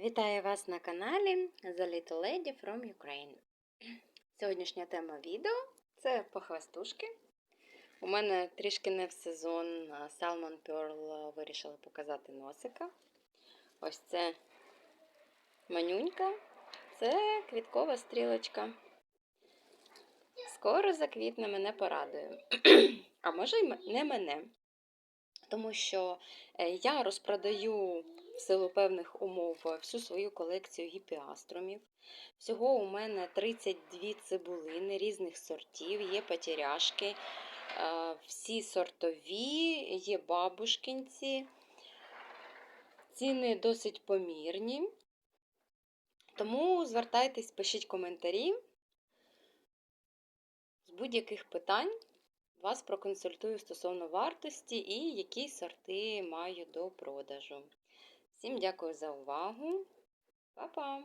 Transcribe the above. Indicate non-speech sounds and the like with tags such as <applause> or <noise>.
Вітаю вас на каналі The Little Lady from Ukraine. Сьогоднішня тема відео це похвастушки. У мене трішки не в сезон Salmon Pearl вирішила показати носика. Ось це манюнька, це квіткова стрілочка. Скоро заквітне мене порадує. <clears throat> А може й не мене. Тому що е, я розпродаю в силу певних умов всю свою колекцію гіпіаструмів. Всього у мене 32 цибулини різних сортів, є потеряшки, е, всі сортові, є бабушкінці. Ціни досить помірні. Тому звертайтесь, пишіть коментарі. З будь-яких питань вас проконсультую стосовно вартості і які сорти маю до продажу. Всім дякую за увагу. Па-па!